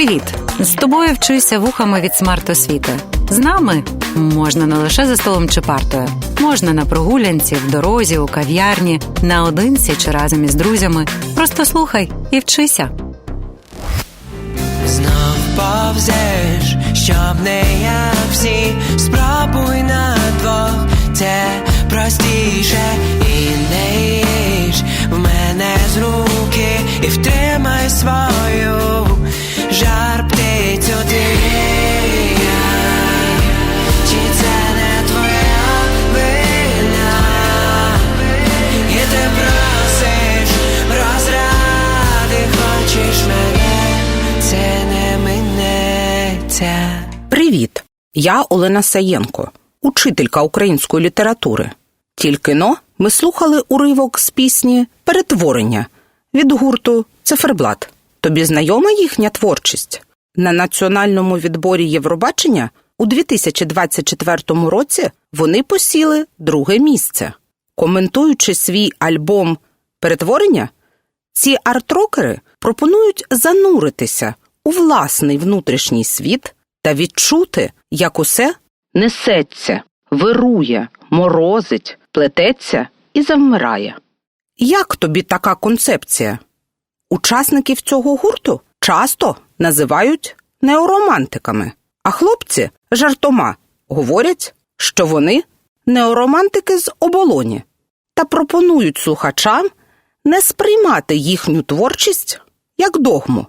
Привіт! З тобою вчуся вухами від смарт-освіти. З нами можна не лише за столом чи партою, можна на прогулянці, в дорозі, у кав'ярні, наодинці чи разом із друзями. Просто слухай і вчися. Знов повзеш, щоб не як всі, спробуй на двох, це простіше і не їж в мене Я Олена Саєнко, учителька української літератури. Тільки но ми слухали уривок з пісні Перетворення від гурту Циферблат. Тобі знайома їхня творчість? На національному відборі Євробачення у 2024 році вони посіли друге місце. Коментуючи свій альбом Перетворення, ці арт-рокери пропонують зануритися у власний внутрішній світ та відчути, як усе несеться, вирує, морозить, плететься і завмирає. Як тобі така концепція? Учасників цього гурту часто називають неоромантиками, а хлопці жартома говорять, що вони неоромантики з оболоні та пропонують слухачам не сприймати їхню творчість як догму,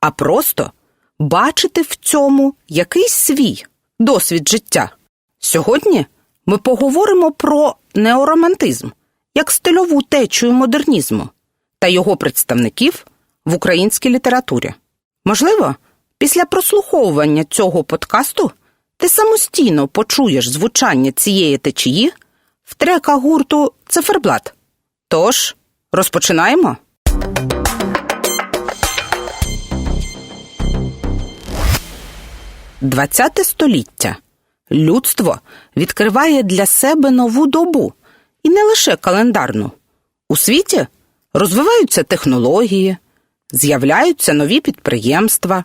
а просто бачити в цьому якийсь свій досвід життя. Сьогодні ми поговоримо про неоромантизм як стильову течію модернізму та його представників в українській літературі. Можливо, після прослуховування цього подкасту ти самостійно почуєш звучання цієї течії в треках гурту Циферблат. Тож, розпочинаємо. ХХ століття. Людство відкриває для себе нову добу і не лише календарну. У світі розвиваються технології, з'являються нові підприємства,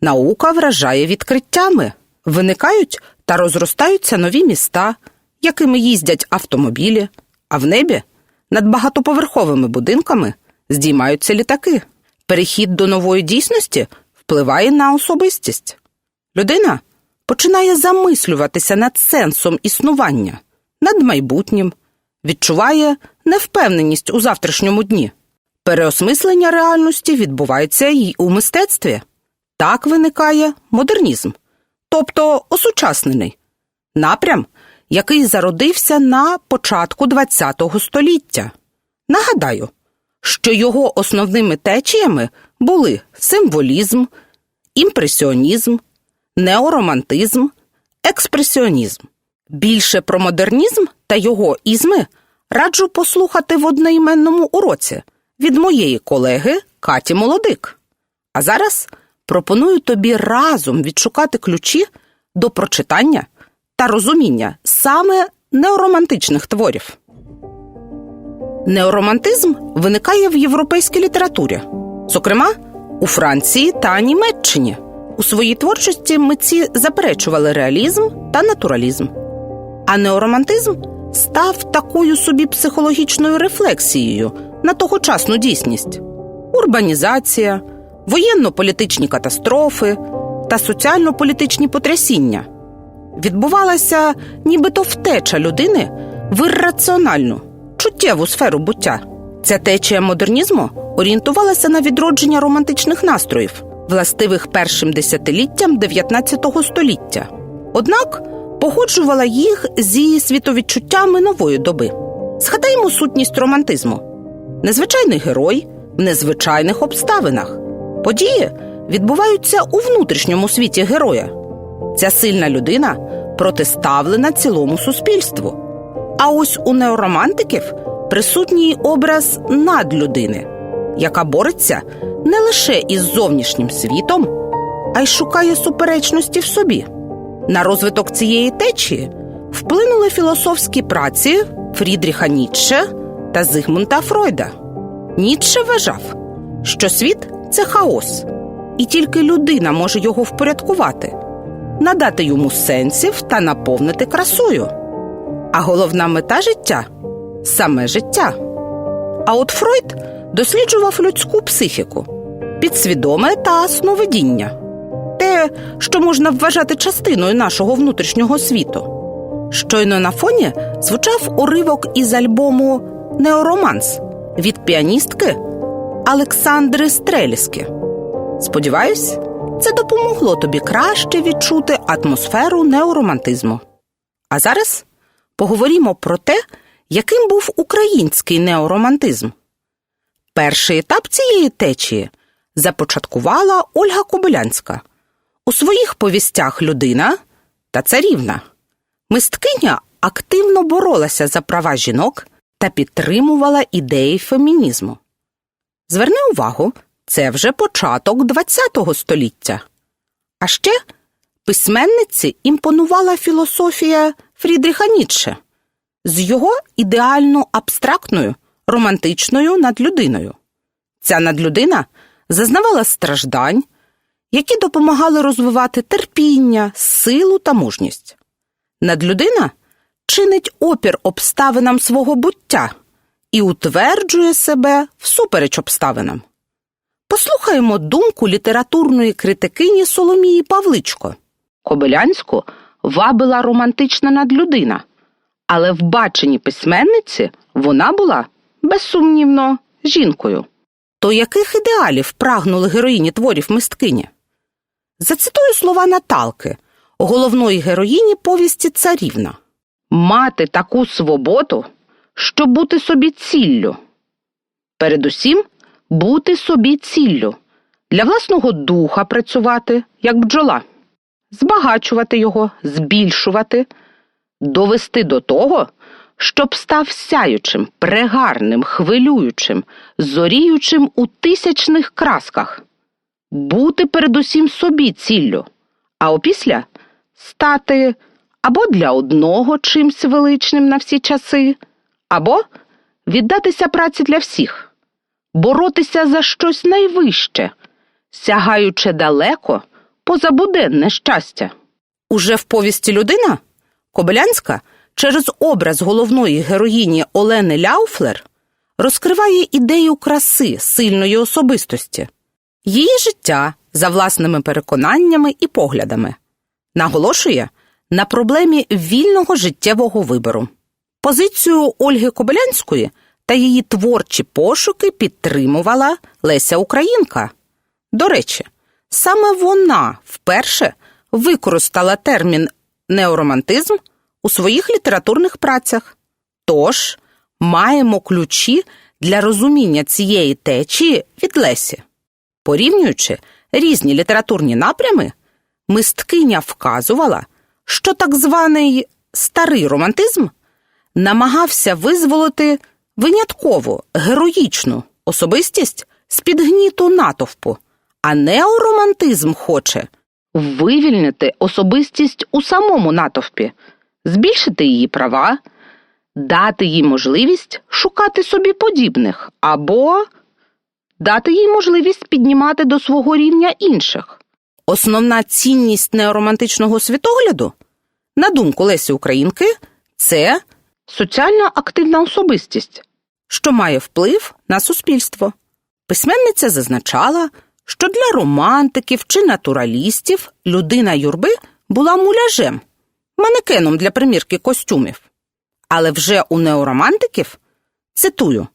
наука вражає відкриттями, виникають та розростаються нові міста, якими їздять автомобілі, а в небі над багатоповерховими будинками здіймаються літаки. Перехід до нової дійсності впливає на особистість. Людина починає замислюватися над сенсом існування, над майбутнім, відчуває невпевненість у завтрашньому дні. Переосмислення реальності відбувається й у мистецтві. Так виникає модернізм, тобто осучаснений напрям, який зародився на початку ХХ століття. Нагадаю, що його основними течіями були символізм, імпресіонізм, неоромантизм, експресіонізм. Більше про модернізм та його ізми раджу послухати в одноіменному уроці від моєї колеги Каті Молодик. А зараз пропоную тобі разом відшукати ключі до прочитання та розуміння саме неоромантичних творів. Неоромантизм виникає в європейській літературі, зокрема у Франції та Німеччині. У своїй творчості митці заперечували реалізм та натуралізм. А неоромантизм став такою собі психологічною рефлексією на тогочасну дійсність: урбанізація, воєнно-політичні катастрофи та соціально-політичні потрясіння. Відбувалася нібито втеча людини в ірраціональну, чуттєву сферу буття. Ця течія модернізму орієнтувалася на відродження романтичних настроїв, властивих першим десятиліттям 19 століття. Однак погоджувала їх зі світовідчуттями нової доби. Згадаймо сутність романтизму: незвичайний герой в незвичайних обставинах. Події відбуваються у внутрішньому світі героя. Ця сильна людина протиставлена цілому суспільству. А ось у неоромантиків присутній образ надлюдини, яка бореться не лише із зовнішнім світом, а й шукає суперечності в собі. На розвиток цієї течії вплинули філософські праці Фрідріха Ніцше та Зигмунда Фройда. Ніцше вважав, що світ це хаос, і тільки людина може його впорядкувати, надати йому сенсів та наповнити красою. А головна мета життя саме життя. А от Фройд досліджував людську психіку, підсвідоме та сновидіння, те, що можна вважати частиною нашого внутрішнього світу. Щойно на фоні звучав уривок із альбому Неороманс від піаністки Олександри Стреліски. Сподіваюсь, це допомогло тобі краще відчути атмосферу неоромантизму. А зараз поговоримо про те, яким був український неоромантизм. Перший етап цієї течії започаткувала Ольга Кобилянська у своїх повістях людина та царівна. Мисткиня активно боролася за права жінок та підтримувала ідеї фемінізму. Зверни увагу, це вже початок ХХ століття. А ще письменниці імпонувала філософія Фрідріха Ніцше з його ідеально абстрактною, романтичною надлюдиною. Ця надлюдина зазнавала страждань, які допомагали розвивати терпіння, силу та мужність. Надлюдина чинить опір обставинам свого буття і утверджує себе всупереч обставинам. Послухаємо думку літературної критикині Соломії Павличко. Кобилянську вабила романтична надлюдина, але в баченні письменниці вона була, безсумнівно, жінкою. То яких ідеалів прагнули героїні творів мисткині? Зацитую слова Наталки, головної героїні повісті царівна. Мати таку свободу, щоб бути собі ціллю. Передусім, бути собі ціллю, для власного духа працювати, як бджола, збагачувати його, збільшувати, довести до того, щоб став сяючим, прегарним, хвилюючим, зоріючим у тисячних красках, бути передусім собі ціллю, а опісля стати або для одного чимсь величним на всі часи, або віддатися праці для всіх, боротися за щось найвище, сягаючи далеко поза буденне щастя. Уже в повісті людина? Кобилянська через образ головної героїні Олени Ляуфлер розкриває ідею краси сильної особистості, її життя за власними переконаннями і поглядами, наголошує на проблемі вільного життєвого вибору. Позицію Ольги Кобилянської та її творчі пошуки підтримувала Леся Українка. До речі, саме вона вперше використала термін неоромантизм у своїх літературних працях. Тож маємо ключі для розуміння цієї течії від Лесі. Порівнюючи різні літературні напрями, мисткиня вказувала, що так званий старий романтизм намагався визволити виняткову героїчну особистість з-під гніту натовпу, а неоромантизм хоче вивільнити особистість у самому натовпі, збільшити її права, дати їй можливість шукати собі подібних або дати їй можливість піднімати до свого рівня інших. Основна цінність неоромантичного світогляду, на думку Лесі Українки, це соціально активна особистість, що має вплив на суспільство. Письменниця зазначала, що для романтиків чи натуралістів людина юрби була муляжем, манекеном для примірки костюмів. Але вже у неоромантиків цитую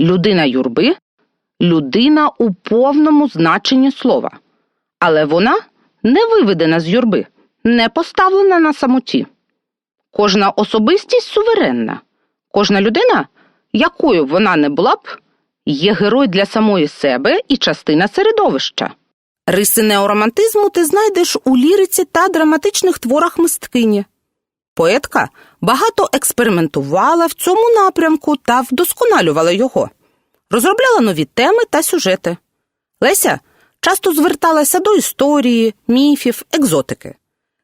людина юрби людина у повному значенні слова, але вона не виведена з юрби, не поставлена на самоті. Кожна особистість суверенна, кожна людина, якою вона не була б, є герой для самої себе і частина середовища. Риси неоромантизму ти знайдеш у ліриці та драматичних творах мисткині. Поетка багато експериментувала в цьому напрямку та вдосконалювала його, розробляла нові теми та сюжети. Леся часто зверталася до історії, міфів, екзотики.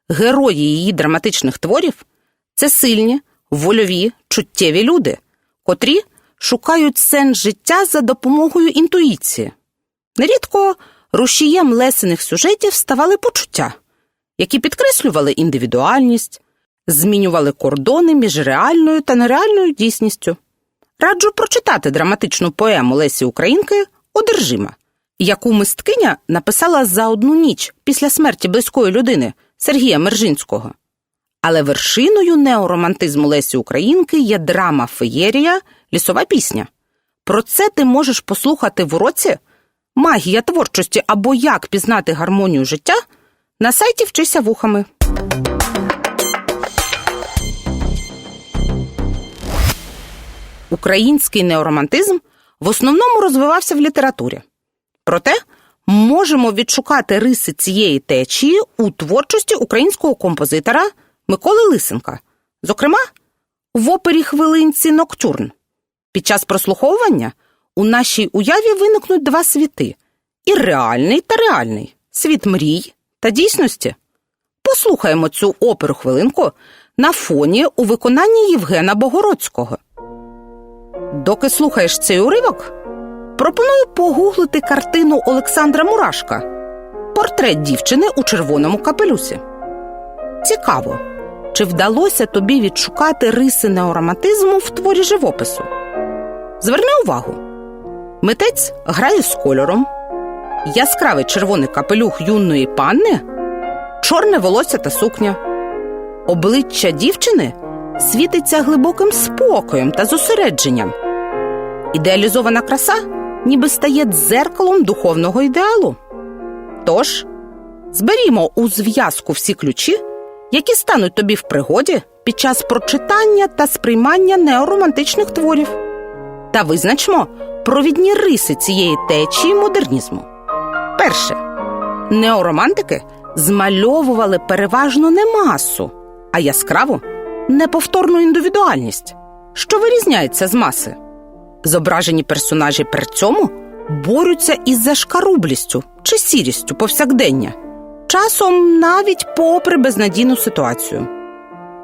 Герої її драматичних творів це сильні, вольові, чуттєві люди, котрі шукають сенс життя за допомогою інтуїції. Нерідко рушієм лесених сюжетів ставали почуття, які підкреслювали індивідуальність, змінювали кордони між реальною та нереальною дійсністю. Раджу прочитати драматичну поему Лесі Українки Одержима, яку мисткиня написала за одну ніч після смерті близької людини Сергія Мержинського. Але вершиною неоромантизму Лесі Українки є драма Феєрія Лісова пісня. Про це ти можеш послухати в уроці Магія творчості або як пізнати гармонію життя на сайті Вчися вухами. Український неоромантизм в основному розвивався в літературі. Проте можемо відшукати риси цієї течії у творчості українського композитора Миколи Лисенка, зокрема, в опері хвилинці Ноктюрн. Під час прослуховування у нашій уяві виникнуть два світи ірреальний та реальний світ мрій та дійсності. Послухаємо цю оперу хвилинку на фоні у виконанні Євгена Богородського. Доки слухаєш цей уривок, пропоную погуглити картину Олександра Мурашка Портрет дівчини у червоному капелюсі. Цікаво, чи вдалося тобі відшукати риси неоромантизму в творі живопису? Зверни увагу: митець грає з кольором, яскравий червоний капелюх юної панни, чорне волосся та сукня. Обличчя дівчини світиться глибоким спокоєм та зосередженням. Ідеалізована краса ніби стає дзеркалом духовного ідеалу. Тож, зберімо у зв'язку всі ключі, які стануть тобі в пригоді під час прочитання та сприймання неоромантичних творів, та визначмо провідні риси цієї течії модернізму. Перше, неоромантики змальовували переважно не масу, а яскраву неповторну індивідуальність, що вирізняється з маси. Зображені персонажі при цьому борються із зашкарублістю чи сірістю повсякдення, часом навіть попри безнадійну ситуацію.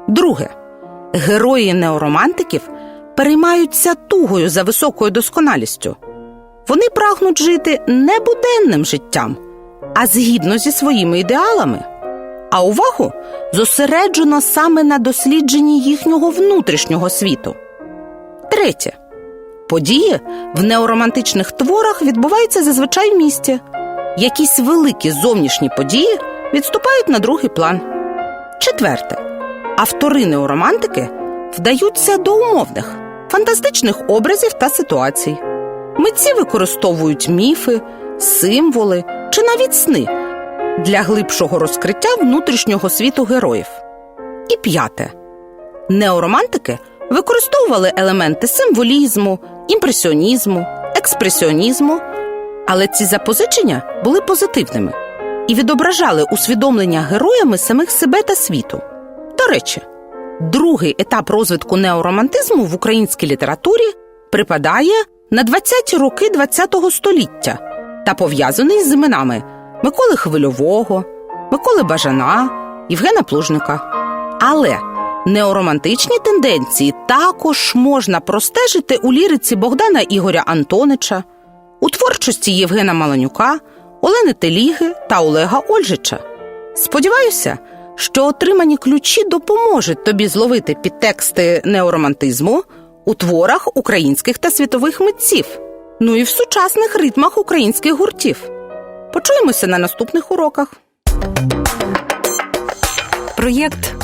Друге, герої неоромантиків переймаються тугою за високою досконалістю. Вони прагнуть жити не буденним життям, а згідно зі своїми ідеалами. А увагу зосереджено саме на дослідженні їхнього внутрішнього світу. Третє. Події в неоромантичних творах відбуваються зазвичай в місті. Якісь великі зовнішні події відступають на другий план. Четверте. Автори неоромантики вдаються до умовних, фантастичних образів та ситуацій. Митці використовують міфи, символи чи навіть сни для глибшого розкриття внутрішнього світу героїв. І п'яте. Неоромантики використовували елементи символізму, імпресіонізму, експресіонізму, але ці запозичення були позитивними і відображали усвідомлення героями самих себе та світу. До речі, другий етап розвитку неоромантизму в українській літературі припадає на 20-ті роки ХХ століття та пов'язаний з іменами Миколи Хвильового, Миколи Бажана, Євгена Плужника. Але неоромантичні тенденції також можна простежити у ліриці Богдана Ігоря Антонича, у творчості Євгена Маланюка, Олени Теліги та Олега Ольжича. Сподіваюся, що отримані ключі допоможуть тобі зловити підтексти неоромантизму у творах українських та світових митців, ну і в сучасних ритмах українських гуртів. Почуємося на наступних уроках. Проєкт